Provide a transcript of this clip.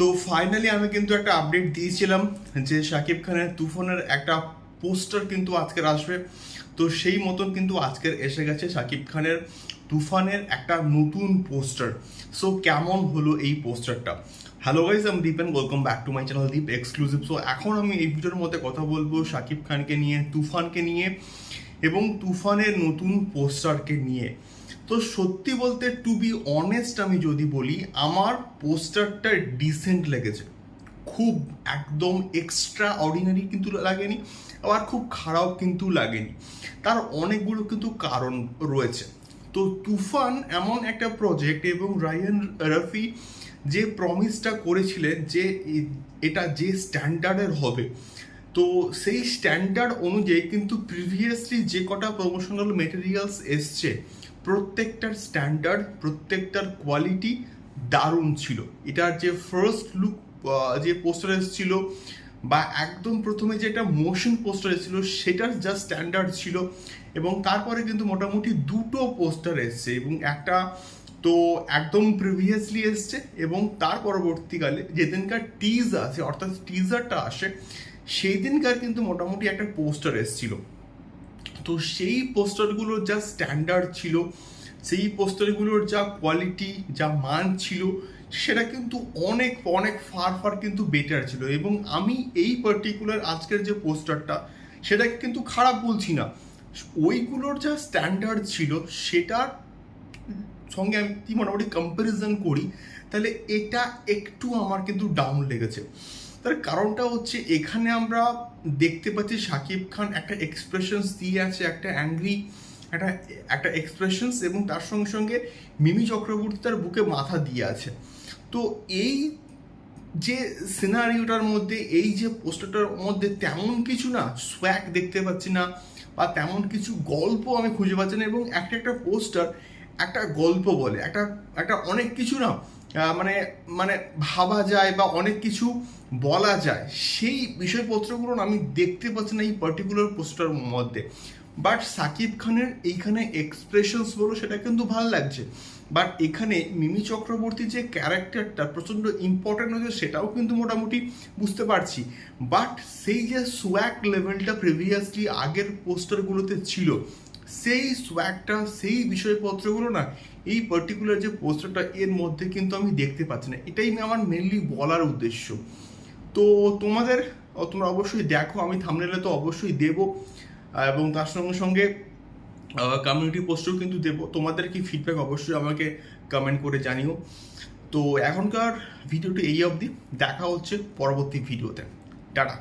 তো ফাইনালি আমি কিন্তু একটা আপডেট দিয়েছিলাম যে শাকিব খানের তুফানের একটা পোস্টার কিন্তু আজকের আসবে। তো সেই মতন কিন্তু আজকের এসে গেছে শাকিব খানের তুফানের একটা নতুন পোস্টার সো কেমন হলো এই পোস্টারটা হ্যালো গাইজ আমি Dipen welcome back to my channel Deep exclusive so এখন আমি এই ভিডিওর মধ্যে কথা বলব শাকিব খানকে নিয়ে, তুফানকে নিয়ে এবং তুফানের নতুন পোস্টারকে নিয়ে। তো সত্যি বলতে টু বি অনেস্ট আমি যদি বলি, আমার পোস্টারটা ডিসেন্ট লেগেছে। খুব একদম এক্সট্রা অর্ডিনারি কিন্তু লাগেনি, আবার খুব খারাপ কিন্তু লাগেনি। তার অনেকগুলো কিন্তু কারণ রয়েছে। তো তুফান এমন একটা প্রজেক্ট এবং রায়ান রফি যে প্রমিসটা করেছিলেন যে এটা যে স্ট্যান্ডার্ডের হবে। তো সেই স্ট্যান্ডার্ড অনুযায়ী কিন্তু প্রিভিয়াসলি যে কটা প্রমোশনাল মেটেরিয়ালস এসছে প্রত্যেকটার স্ট্যান্ডার্ড প্রত্যেকটার কোয়ালিটি দারুণ ছিল। এটার যে ফার্স্ট লুক যে পোস্টার এসেছিল বা একদম প্রথমে যেটা মোশন পোস্টার এসেছিল, সেটার যা স্ট্যান্ডার্ড ছিল এবং তারপরে কিন্তু মোটামুটি দুটো পোস্টার এসছে এবং একটা তো একদম প্রিভিয়াসলি এসছে এবং তার পরবর্তীকালে যেদিনকার টিজ আছে, অর্থাৎ টিজারটা আসে সেই দিনকার কিন্তু মোটামুটি একটা পোস্টার এসছিল। তো সেই পোস্টারগুলোর যা স্ট্যান্ডার্ড ছিল, সেই পোস্টারগুলোর যা কোয়ালিটি যা মান ছিল, সেটা কিন্তু অনেক অনেক ফার ফার কিন্তু বেটার ছিল। এবং আমি এই পার্টিকুলার আজকের যে পোস্টারটা, সেটাকে কিন্তু খারাপ বলছি না। ওইগুলোর যা স্ট্যান্ডার্ড ছিল, সেটার সঙ্গে আমি মোটামুটি কম্প্যারিজন করি, তাহলে এটা একটু আমার কিন্তু ডাউন লেগেছে। তার কারণটা হচ্ছে এখানে আমরা দেখতে পাচ্ছি শাকিব খান একটা এক্সপ্রেশনস দিয়ে আছে, একটা অ্যাংরি একটা একটা এক্সপ্রেশনস এবং তার সঙ্গে সঙ্গে মিমি চক্রবর্তী তার বুকে মাথা দিয়ে আছে। তো এই যে সিনারিওটার মধ্যে, এই যে পোস্টারটার মধ্যে তেমন কিছু না সোয়াক দেখতে পাচ্ছি না বা তেমন কিছু গল্প আমি খুঁজে পাচ্ছি না এবং একটা একটা পোস্টার একটা গল্প বলে, একটা একটা অনেক কিছু না মানে মানে ভাবা যায় বা অনেক কিছু বলা যায়, সেই বিষয়পত্রগুলো আমি দেখতে পাচ্ছি না এই পার্টিকুলার পোস্টার মধ্যে। বাট সাকিব খানের এইখানে এক্সপ্রেশনস বলো, সেটা কিন্তু ভালো লাগছে। বাট এখানে মিমি চক্রবর্তী যে ক্যারেক্টারটা প্রচণ্ড ইম্পর্ট্যান্ট হয়েছে, সেটাও কিন্তু মোটামুটি বুঝতে পারছি। বাট সেই যে সোয়াক লেভেলটা প্রিভিয়াসলি আগের পোস্টারগুলোতে ছিল সেই সোয়াকটা সেই বিষয়পত্রগুলো না, এই পার্টিকুলার যে পোস্টারটা এর মধ্যে কিন্তু আমি দেখতে পাচ্ছি না। এটাই আমার মেনলি বলার উদ্দেশ্য। তো তোমাদের তোমরা অবশ্যই দেখো, আমি থামনেলে তো অবশ্যই দেবো। এবং তার সঙ্গে সঙ্গে কমিউনিটি পোস্টও কিন্তু দেবো। তোমাদের কি ফিডব্যাক অবশ্যই আমাকে কমেন্ট করে জানিও। তো এখনকার ভিডিওটি এই অবধি। দেখা হচ্ছে পরবর্তী ভিডিওতে টাটা।